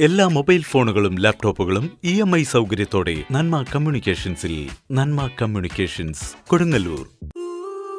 എല്ലാ മൊബൈൽ ഫോണുകളും ലാപ്ടോപ്പുകളും ഇ എം ഐ സൗകര്യത്തോടെ നന്മ കമ്മ്യൂണിക്കേഷൻസിൽ Nanma communications Kodungallur.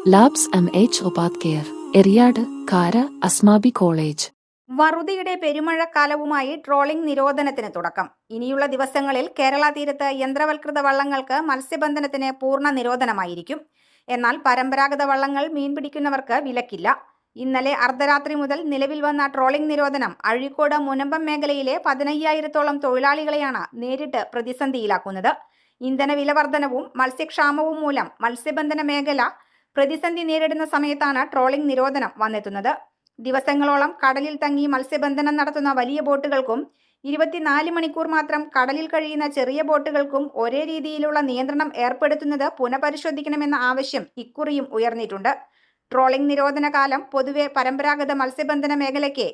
Labs M H ഉപാധ്യർ care Eriyad കാര അസ്മാബി കോളേജ്. വറുതിയുടെ പെരുമഴക്കാലവുമായി ട്രോളിംഗ് നിരോധനത്തിന് തുടക്കം. ഇനിയുള്ള ദിവസങ്ങളിൽ കേരള തീരത്ത് യന്ത്രവൽകൃത വള്ളങ്ങൾക്ക് മത്സ്യബന്ധനത്തിന് പൂർണ നിരോധനമായിരിക്കും. എന്നാൽ പരമ്പരാഗത വള്ളങ്ങൾ മീൻപിടിക്കുന്നവർക്ക് വിലക്കില്ല. ഇന്നലെ അർദ്ധരാത്രി മുതൽ നിലവിൽ വന്ന ട്രോളിംഗ് നിരോധനം അഴീക്കോട് മുനമ്പം മേഖലയിലെ പതിനയ്യായിരത്തോളം തൊഴിലാളികളെയാണ് നേരിട്ട് പ്രതിസന്ധിയിലാക്കുന്നത്. ഇന്ധന വില വർധനവും മത്സ്യക്ഷാമവും മൂലം മത്സ്യബന്ധന മേഖല പ്രതിസന്ധി നേരിടുന്ന സമയത്താണ് ട്രോളിംഗ് നിരോധനം വന്നെത്തുന്നത്. ദിവസങ്ങളോളം കടലിൽ തങ്ങി മത്സ്യബന്ധനം നടത്തുന്ന വലിയ ബോട്ടുകൾക്കും ഇരുപത്തിനാല് മണിക്കൂർ മാത്രം കടലിൽ കഴിയുന്ന ചെറിയ ബോട്ടുകൾക്കും ഒരേ രീതിയിലുള്ള നിയന്ത്രണം ഏർപ്പെടുത്തുന്നത് പുനഃപരിശോധിക്കണമെന്ന ആവശ്യം ഇക്കുറിയും ഉയർന്നിട്ടുണ്ട്. ട്രോളിംഗ് നിരോധന കാലം പൊതുവെ പരമ്പരാഗത മത്സ്യബന്ധന മേഖലയ്ക്ക്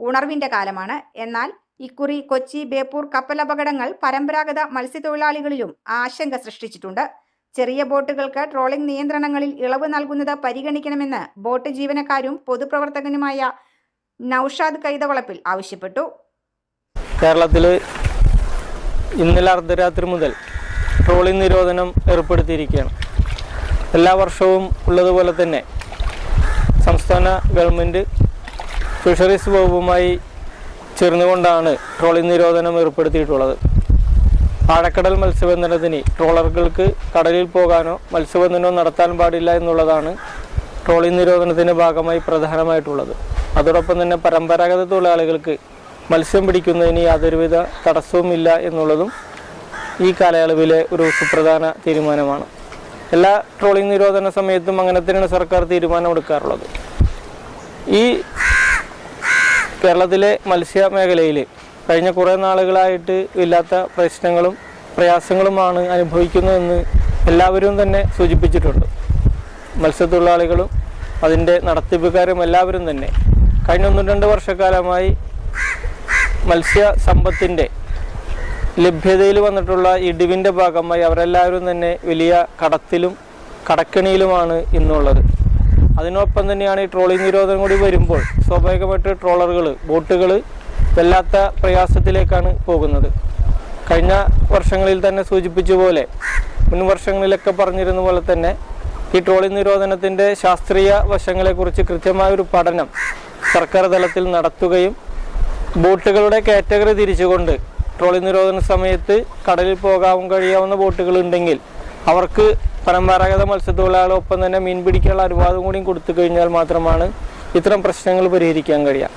ഉണർവിന്റെ കാലമാണ്. എന്നാൽ ഇക്കുറി കൊച്ചി ബേപ്പൂർ കപ്പലപകടങ്ങൾ പരമ്പരാഗത മത്സ്യത്തൊഴിലാളികളിലും ആശങ്ക സൃഷ്ടിച്ചിട്ടുണ്ട്. ചെറിയ ബോട്ടുകൾക്ക് ട്രോളിംഗ് നിയന്ത്രണങ്ങളിൽ ഇളവ് നൽകുന്നത് പരിഗണിക്കണമെന്ന് ബോട്ട് ജീവനക്കാരും പൊതുപ്രവർത്തകനുമായ നൌഷാദ് കൈതവളപ്പിൽ ആവശ്യപ്പെട്ടു. കേരളത്തിൽ ഇന്നലെ അർദ്ധരാത്രി മുതൽ ട്രോളിംഗ് നിരോധനം ഏർപ്പെടുത്തിയിരിക്കുകയാണ്. എല്ലാ വർഷവും ഉള്ളതുപോലെ തന്നെ സംസ്ഥാന ഗവൺമെന്റ് ഫിഷറീസ് വകുപ്പുമായി ചേർന്നുകൊണ്ടാണ് ട്രോളിംഗ് നിരോധനം ഏർപ്പെടുത്തിയിട്ടുള്ളത്. ആഴക്കടൽ മത്സ്യബന്ധനത്തിന് ട്രോളറുകൾക്ക് കടലിൽ പോകാനോ മത്സ്യബന്ധനമോ നടത്താൻ പാടില്ല എന്നുള്ളതാണ് ട്രോളിംഗ് നിരോധനത്തിന്റെ ഭാഗമായി പ്രധാനമായിട്ടുള്ളത്. അതോടൊപ്പം തന്നെ പരമ്പരാഗത തൊഴിലാളികൾക്ക് മത്സ്യം പിടിക്കുന്നതിന് യാതൊരുവിധ തടസ്സവുമില്ല എന്നുള്ളതും ഈ കാലയളവിലെ ഒരു സുപ്രധാന തീരുമാനമാണ്. എല്ലാ ട്രോളിംഗ് നിരോധന സമയത്തും അങ്ങനെ തന്നെയാണ് സർക്കാർ തീരുമാനമെടുക്കാറുള്ളത് ഈ കേരളത്തിലെ മത്സ്യ മേഖലയിൽ കഴിഞ്ഞ കുറേ നാളുകളായിട്ട് ഇല്ലാത്ത പ്രശ്നങ്ങളും പ്രയാസങ്ങളുമാണ് അനുഭവിക്കുന്നതെന്ന് എല്ലാവരും തന്നെ സൂചിപ്പിച്ചിട്ടുണ്ട്. മത്സ്യത്തൊഴിലാളികളും അതിന്റെ നടത്തിപ്പുകാരും എല്ലാവരും തന്നെ കഴിഞ്ഞ ഒന്ന് രണ്ട് വർഷക്കാലമായി മത്സ്യ സമ്പത്തിന്റെ ലഭ്യതയിൽ വന്നിട്ടുള്ള ഇടിവിന്റെ ഭാഗമായി അവരെല്ലാവരും തന്നെ വലിയ കടത്തിലും കടക്കണിയിലുമാണ് ഇന്നുള്ളത്. അതിനൊപ്പം തന്നെയാണ് ഈ ട്രോളിംഗ് നിരോധനം കൂടി വരുമ്പോൾ സ്വാഭാവികമായിട്ട് ട്രോളറുകൾ ബോട്ടുകൾ വല്ലാത്ത പ്രയാസത്തിലേക്കാണ് പോകുന്നത്. കഴിഞ്ഞ വർഷങ്ങളിൽ തന്നെ സൂചിപ്പിച്ച പോലെ മുൻ വർഷങ്ങളിലൊക്കെ പറഞ്ഞിരുന്ന പോലെ തന്നെ ഈ ട്രോളിംഗ് നിരോധനത്തിന്റെ ശാസ്ത്രീയ വശങ്ങളെക്കുറിച്ച് കൃത്യമായൊരു പഠനം സർക്കാർ തലത്തിൽ നടത്തുകയും ബോട്ടുകളുടെ കാറ്റഗറി തിരിച്ചുകൊണ്ട് ട്രോളിംഗ് നിരോധന സമയത്ത് കടലിൽ പോകാൻ കഴിയാവുന്ന ബോട്ടുകൾ ഉണ്ടെങ്കിൽ അവർക്ക് പരമ്പരാഗത മത്സ്യത്തൊഴിലാളികളൊപ്പം തന്നെ മീൻ പിടിക്കാനുള്ള അനുവാദം കൂടിയും കൊടുത്തു കഴിഞ്ഞാൽ മാത്രമാണ് ഇത്തരം പ്രശ്നങ്ങൾ പരിഹരിക്കാൻ കഴിയുക.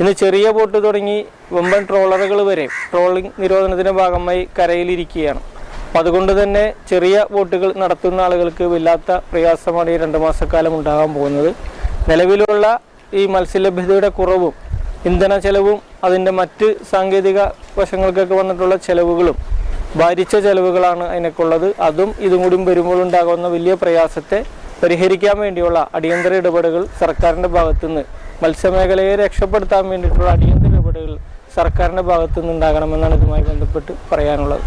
ഇന്ന് ചെറിയ ബോട്ട് തുടങ്ങി വമ്പൻ ട്രോളറുകൾ വരെ ട്രോളിംഗ് നിരോധനത്തിന്റെ ഭാഗമായി കരയിലിരിക്കുകയാണ് അപ്പം അതുകൊണ്ട് തന്നെ ചെറിയ ബോട്ടുകൾ നടത്തുന്ന ആളുകൾക്ക് വല്ലാത്ത പ്രയാസമാണ് ഈ രണ്ട് മാസക്കാലം ഉണ്ടാകാൻ പോകുന്നത്. നിലവിലുള്ള ഈ മത്സ്യലഭ്യതയുടെ കുറവും ഇന്ധന ചെലവും അതിന്റെ മറ്റ് സാങ്കേതിക വശങ്ങൾക്കൊക്കെ വന്നിട്ടുള്ള ചെലവുകളും ഭാരിച്ച ചെലവുകളാണ് അതിനൊക്കെയുള്ളത്. അതും ഇതും കൂടി വരുമ്പോൾ ഉണ്ടാകുന്ന വലിയ പ്രയാസത്തെ പരിഹരിക്കാൻ വേണ്ടിയുള്ള അടിയന്തര ഇടപെടലുകൾ സർക്കാരിന്റെ ഭാഗത്തുനിന്ന് മത്സ്യമേഖലയെ രക്ഷപ്പെടുത്താൻ വേണ്ടിയിട്ടുള്ള അടിയന്തര ഇടപെടലുകൾ സർക്കാരിന്റെ ഭാഗത്തുനിന്ന് ഉണ്ടാകണമെന്നാണ് ഇതുമായി ബന്ധപ്പെട്ട് പറയാനുള്ളത്.